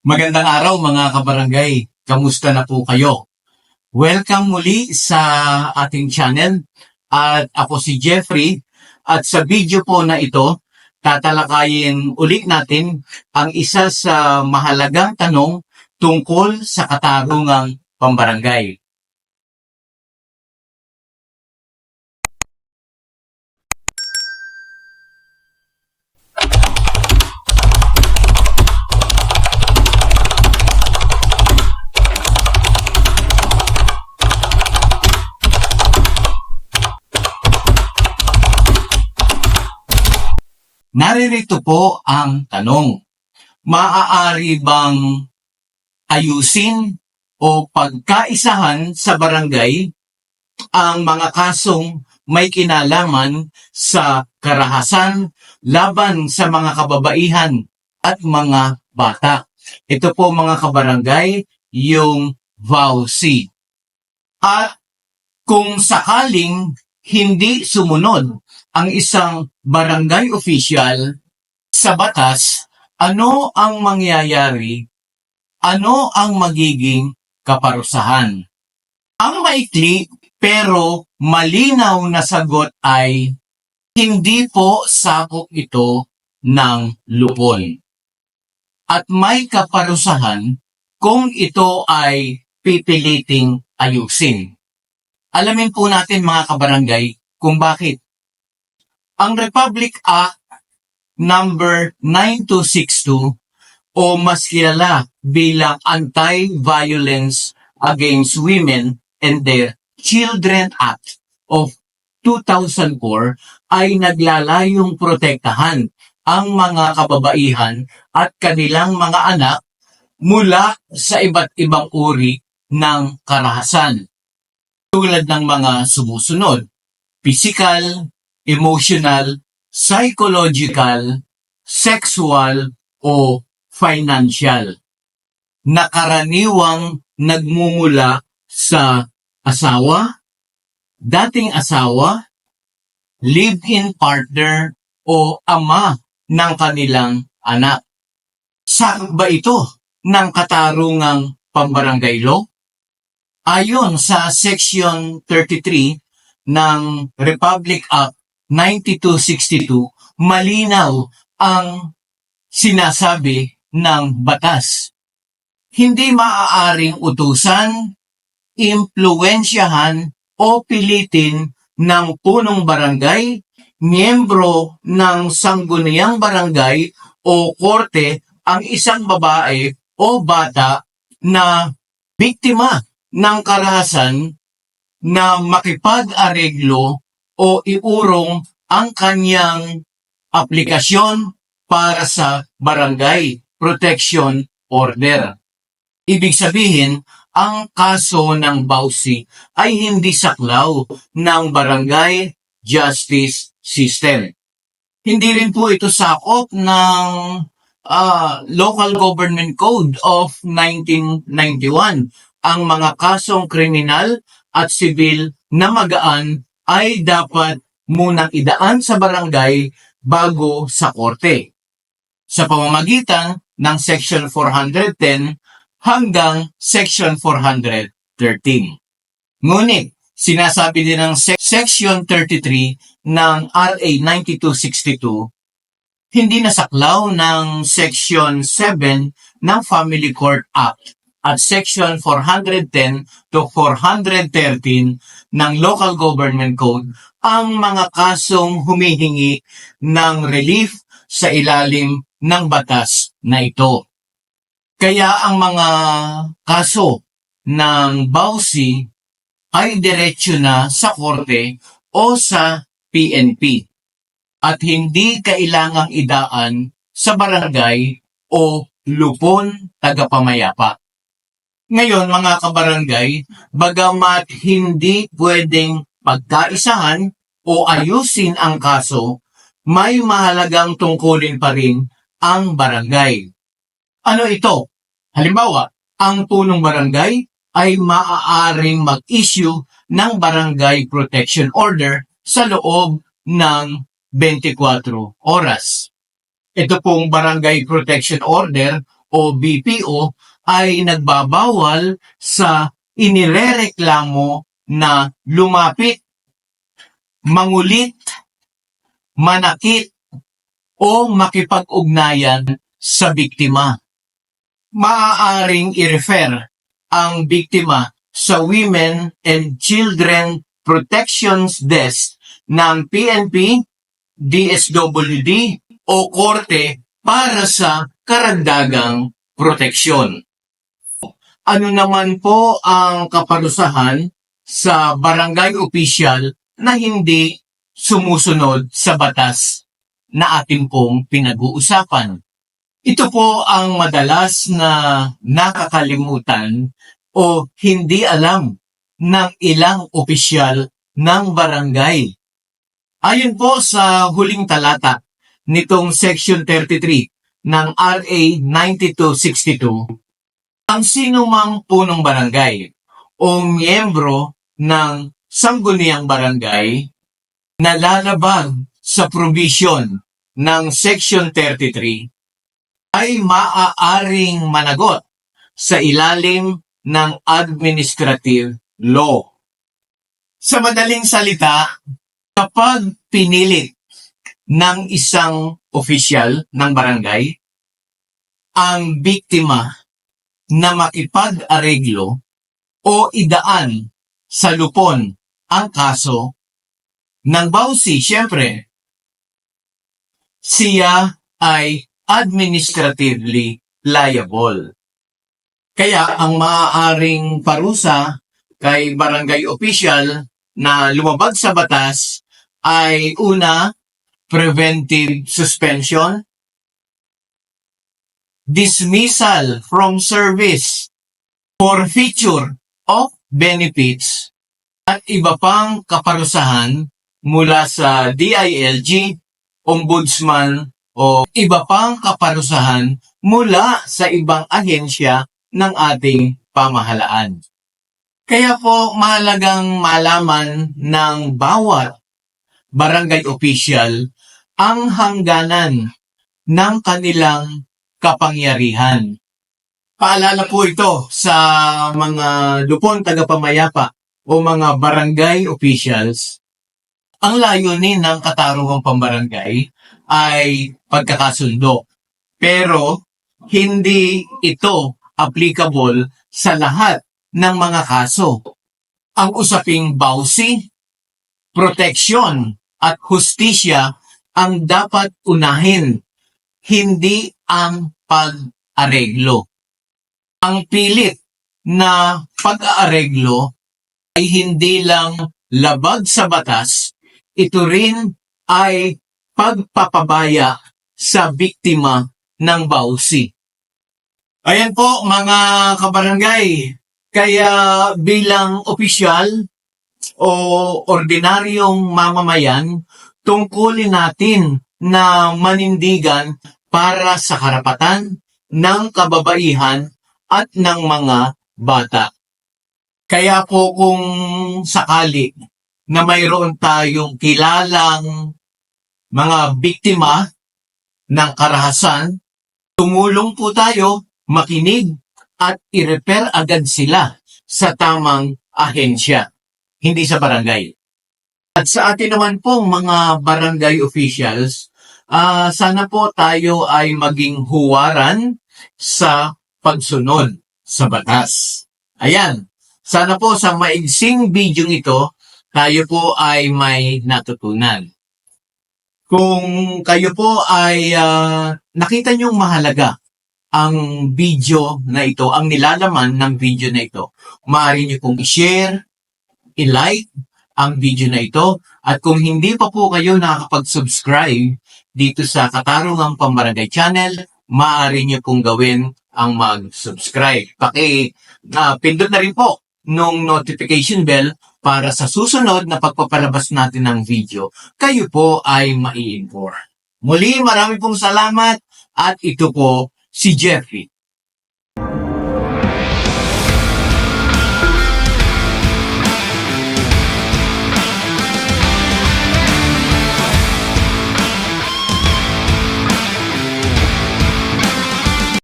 Magandang araw mga kabarangay. Kamusta na po kayo? Welcome muli sa ating channel. At ako si Jeffrey. At sa video po na ito, tatalakayin ulit natin ang isa sa mahalagang tanong tungkol sa katarungang pambarangay. Naririto po ang tanong. Maaari bang ayusin o pagkaisahan sa barangay ang mga kasong may kinalaman sa karahasan laban sa mga kababaihan at mga bata. Ito po mga kabarangay, yung VAUC. At kung sakaling hindi sumunod ang isang barangay official sa batas, ano ang mangyayari? Ano ang magiging kaparusahan? Ang maikli pero malinaw na sagot ay hindi po sakop ito ng lupon. At may kaparusahan kung ito ay pipiliting ayusin. Alamin po natin mga kabarangay kung bakit. Ang Republic Act number 9262 o mas kilala bilang Anti-Violence Against Women and Their Children Act of 2004 ay naglalayong protektahan ang mga kababaihan at kanilang mga anak mula sa iba't ibang uri ng karahasan. Tulad ng mga sumusunod, physical, emotional, psychological, sexual, o financial na karaniwang nagmumula sa asawa, dating asawa, live-in partner, o ama ng kanilang anak. Sakop ba ito ng katarungang pambarangay law? Ayon sa Section 33 ng Republic Act 9262, malinaw ang sinasabi ng batas. Hindi maaaring utusan, impluensyahan o pilitin ng punong barangay, miyembro ng sangguniang barangay o korte ang isang babae o bata na biktima ng karahasan na makipag-areglo o iurong ang kanyang aplikasyon para sa Barangay Protection Order. Ibig sabihin, ang kaso ng Bausi ay hindi saklaw ng Barangay Justice System. Hindi rin po ito sakop ng ah, Local Government Code of 1991 ang mga kasong kriminal at sibil na magaan ay dapat munang idaan sa barangay bago sa korte. Sa pamamagitan ng Section 410 hanggang Section 413. Ngunit, sinasabi din ng Sec- Section 33 ng RA 9262 hindi nasaklaw ng Section 7 ng Family Court Act at Section 410 to 413 ng Local Government Code ang mga kasong humihingi ng relief sa ilalim ng batas na ito. Kaya ang mga kaso ng Bausi ay diretsyo na sa korte o sa PNP at hindi kailangang idaan sa barangay o lupon tagapamayapa. Ngayon mga kabarangay, bagamat hindi pwedeng pagkaisahan o ayusin ang kaso, may mahalagang tungkulin pa rin ang barangay. Ano ito? Halimbawa, ang punong barangay ay maaaring mag-issue ng barangay protection order sa loob ng 24 oras. Ito pong barangay protection order o BPO ay nagbabawal sa inirereklamo na lumapit, mangulit, manakit, o makipag-ugnayan sa biktima. Maaaring i-refer ang biktima sa Women and Children Protections Desk ng PNP, DSWD o Korte para sa karagdagang proteksyon. Ano naman po ang kaparusahan sa barangay official na hindi sumusunod sa batas na atin pong pinag-uusapan? Ito po ang madalas na nakakalimutan o hindi alam ng ilang opisyal ng barangay. Ayon po sa huling talata nitong Section 33 ng RA 9262, ang sinumang punong barangay o miyembro ng sangguniang barangay na lalabag sa provision ng Section 33 ay maaaring managot sa ilalim ng administrative law. Sa madaling salita, kapag pinilit ng isang opisyal ng barangay ang biktima na makipag-areglo o idaan sa lupon ang kaso ng bawsi, syempre, siya ay administratively liable. Kaya ang maaaring parusa kay barangay official na lumabag sa batas ay una, preventive suspension, dismissal from service, forfeiture of benefits, at iba pang kaparusahan mula sa DILG, Ombudsman, o iba pang kaparusahan mula sa ibang ahensya ng ating pamahalaan. Kaya po mahalagang malaman ng bawat barangay official ang hangganan ng kanilang kapangyarihan. Paalala po ito sa mga lupon tagapamayapa o mga barangay officials. Ang layunin ng katarungang pambarangay ay pagkakasundo. Pero hindi ito applicable sa lahat ng mga kaso. Ang usaping bawsi, proteksyon at hustisya ang dapat unahin, hindi ang pag-areglo. Ang pilit na pag-aareglo ay hindi lang labag sa batas, ito rin ay pagpapabaya sa biktima ng bawsi. Ayan po mga kabarangay, kaya bilang opisyal o ordinaryong mamamayan, tungkulin natin na manindigan para sa karapatan ng kababaihan at ng mga bata. Kaya po kung sakali na mayroon tayong kilalang mga biktima ng karahasan, tumulong po tayo, makinig at i-repair agad sila sa tamang ahensya, hindi sa barangay. At sa atin naman pong mga barangay officials, ah sana po tayo ay maging huwaran sa pagsunod sa batas. Ayan, sana po sa maigsing video ito, tayo po ay may natutunan. Kung kayo po ay ah, nakita niyong mahalaga ang video na ito, ang nilalaman ng video na ito, maaari niyo pong i-share, i-like ang video na ito, at kung hindi pa po kayo nakakapag-subscribe dito sa Katarungang Pambarangay Channel, maaari niyo pong gawin ang mag-subscribe. Paki ah, pindot na rin po nung notification bell para sa susunod na pagpapalabas natin ng video, kayo po ay mai-inform. Muli, marami pong salamat at ito po si Jeffrey